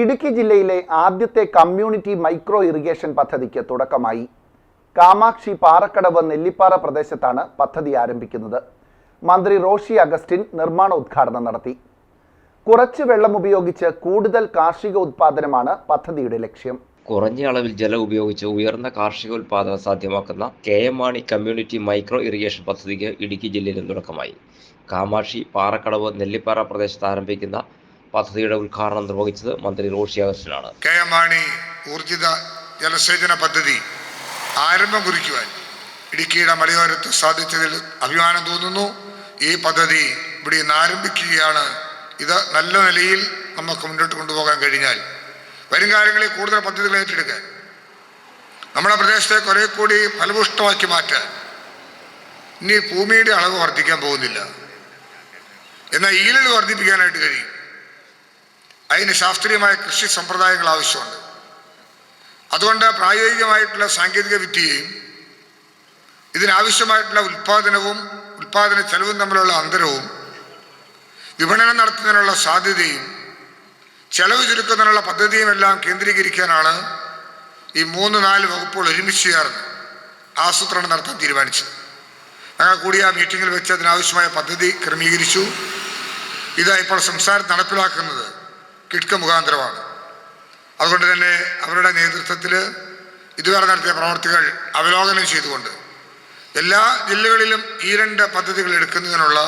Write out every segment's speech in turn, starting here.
ഇടുക്കി ജില്ലയിലെ ആദ്യത്തെ community micro irrigation പദ്ധതിക്ക് തുടക്കമായി. കാമാക്ഷി പാറക്കടവ് നെല്ലിപ്പാറ പ്രദേശത്താണ് പദ്ധതി ആരംഭിക്കുന്നത്. മന്ത്രി റോഷി അഗസ്റ്റിൻ നിർമ്മാണ ഉദ്ഘാടനം നടത്തി. കുറച്ച് വെള്ളം ഉപയോഗിച്ച് കൂടുതൽ കാർഷിക ഉത്പാദനമാണ് പദ്ധതിയുടെ ലക്ഷ്യം. കുറഞ്ഞ അളവിൽ ജലം ഉപയോഗിച്ച് ഉയർന്ന കാർഷിക ഉൽപാദനം സാധ്യമാക്കുന്ന K M Mani community micro irrigation പദ്ധതിക്ക് ഇടുക്കി ജില്ലയിലും തുടക്കമായി. കാമാക്ഷി പാറക്കടവ് നെല്ലിപ്പാറ പ്രദേശത്ത് ആരംഭിക്കുന്ന പദ്ധതിയുടെ ഉദ്ഘാടനം നിർവഹിച്ചത് മന്ത്രി റോഷി അഗസ്റ്റിനാണ് കെ എം മാണി ഊർജിത ജലസേചന പദ്ധതി ആരംഭം കുറിക്കുവാൻ ഇടുക്കിയുടെ മലയോരത്ത് സാധിച്ചതിൽ അഭിമാനം തോന്നുന്നു. ഈ പദ്ധതി ഇവിടെ ഇന്ന് ആരംഭിക്കുകയാണ്. ഇത് നല്ല നിലയിൽ നമുക്ക് മുന്നോട്ട് കൊണ്ടുപോകാൻ കഴിഞ്ഞാൽ വരും കാലങ്ങളിൽ കൂടുതൽ പദ്ധതികൾ ഏറ്റെടുക്കാൻ നമ്മുടെ പ്രദേശത്തെ കുറെ കൂടി ഫലപുഷ്ടമാക്കി മാറ്റാൻ ഇനി ഭൂമിയുടെ അളവ് വർദ്ധിക്കാൻ പോകുന്നില്ല. എന്നാൽ ഈലൽ വർദ്ധിപ്പിക്കാനായിട്ട് കഴിയും. അതിന് ശാസ്ത്രീയമായ കൃഷി സമ്പ്രദായങ്ങൾ ആവശ്യമുണ്ട്. അതുകൊണ്ട് പ്രായോഗികമായിട്ടുള്ള സാങ്കേതിക വിദ്യയും ഇതിനാവശ്യമായിട്ടുള്ള ഉൽപാദനവും ഉൽപാദന ചെലവും തമ്മിലുള്ള അന്തരവും വിപണനം നടത്തുന്നതിനുള്ള സാധ്യതയും ചെലവ് ചുരുക്കുന്നതിനുള്ള പദ്ധതിയും എല്ലാം കേന്ദ്രീകരിക്കാനാണ് ഈ മൂന്ന് നാല് വകുപ്പുകൾ ഒരുമിച്ച് ചേർന്ന് ആസൂത്രണം നടത്താൻ തീരുമാനിച്ചത്. ഞങ്ങൾ കൂടി ആ മീറ്റിങ്ങിൽ വെച്ച് അതിനാവശ്യമായ പദ്ധതി ക്രമീകരിച്ചു. ഇത് ഇപ്പോൾ സംസാരം നടപ്പിലാക്കുന്നത് കിഡ്ക മുഖാന്തരമാണ്. അതുകൊണ്ട് തന്നെ അവരുടെ നേതൃത്വത്തിൽ ഇതുവരെ നടത്തിയ പ്രവർത്തികൾ അവലോകനം ചെയ്തുകൊണ്ട് എല്ലാ ജില്ലകളിലും ഈ രണ്ട് പദ്ധതികൾ എടുക്കുന്നതിനുള്ള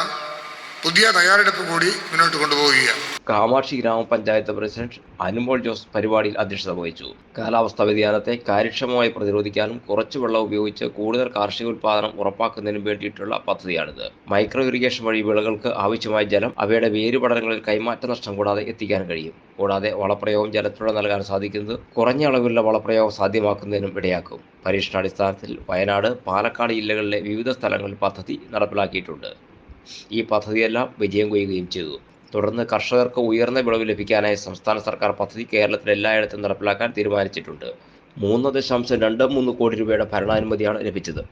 പുതിയ തയ്യാറെടുപ്പ് കൂടി മുന്നോട്ട് കൊണ്ടുപോവുകയാണ്. കാമാക്ഷി ഗ്രാമപഞ്ചായത്ത് പ്രസിഡന്റ് അനുമോൾ ജോസ് പരിപാടിയിൽ അധ്യക്ഷത വഹിച്ചു. കാലാവസ്ഥാ വ്യതിയാനത്തെ കാര്യക്ഷമമായി പ്രതിരോധിക്കാനും കുറച്ച് വെള്ളം ഉപയോഗിച്ച് കൂടുതൽ കാർഷിക ഉത്പാദനം ഉറപ്പാക്കുന്നതിനും വേണ്ടിയിട്ടുള്ള പദ്ധതിയാണിത്. മൈക്രോ ഇറിഗേഷൻ വഴി വിളകൾക്ക് ആവശ്യമായ ജലം അവയുടെ വേരുപടലങ്ങളിൽ കൈമാറ്റ നഷ്ടം കൂടാതെ എത്തിക്കാൻ കഴിയും. കൂടാതെ വളപ്രയോഗം ജലത്തിലൂടെ നൽകാൻ സാധിക്കുന്നത് കുറഞ്ഞ അളവിലുള്ള വളപ്രയോഗം സാധ്യമാക്കുന്നതിനും ഇടയാക്കും. പരീക്ഷണാടിസ്ഥാനത്തിൽ വയനാട് പാലക്കാട് ജില്ലകളിലെ വിവിധ സ്ഥലങ്ങളിൽ പദ്ധതി നടപ്പിലാക്കിയിട്ടുണ്ട്. ഈ പദ്ധതിയെല്ലാം വിജയം കൊയ്യുകയും ചെയ്തു. തുടർന്ന് കർഷകർക്ക് ഉയർന്ന വിളവ് ലഭിക്കാനായി സംസ്ഥാന സർക്കാർ പദ്ധതി കേരളത്തിൽ എല്ലായിടത്തും നടപ്പിലാക്കാൻ തീരുമാനിച്ചിട്ടുണ്ട്. മൂന്ന് ദശാംശം രണ്ട് മൂന്ന് കോടി രൂപയുടെ ഭരണാനുമതിയാണ് ലഭിച്ചത്.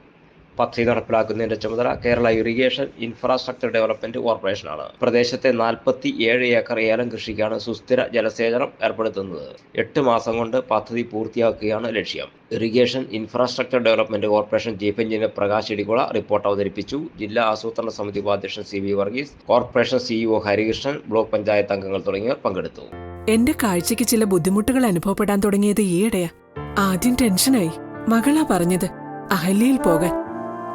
പദ്ധതി നടപ്പിലാക്കുന്നതിന്റെ ചുമതല കേരള ഇറിഗേഷൻ ഇൻഫ്രാസ്ട്രക്ചർ ഡെവലപ്മെന്റ് കോർപ്പറേഷനാണ്. പ്രദേശത്തെ നാൽപ്പത്തി ഏഴ് ഏക്കർ ഏലം കൃഷിക്കാണ് സുസ്ഥിര ജലസേചനം ഏർപ്പെടുത്തുന്നത്. എട്ട് മാസം കൊണ്ട് പദ്ധതി പൂർത്തിയാക്കുകയാണ് ലക്ഷ്യം. Irrigation infrastructure development corporation chief engineer Prakash Idikula report അവതരിപ്പിച്ചു. ജില്ലാ ആസൂത്രണ സമിതി ഉപാധ്യക്ഷൻ C V Varghese corporation CEO Harikrishnan block panchayat അംഗങ്ങൾ തുടങ്ങിയവർ പങ്കെടുത്തു. എന്റെ കാഴ്ചയ്ക്ക് ചില ബുദ്ധിമുട്ടുകൾ അനുഭവപ്പെടാൻ തുടങ്ങിയത് ഈയിടെയാ. ആദ്യം ടെൻഷനായി. മകളാ പറഞ്ഞത് അഹല്യയിൽ പോകാൻ.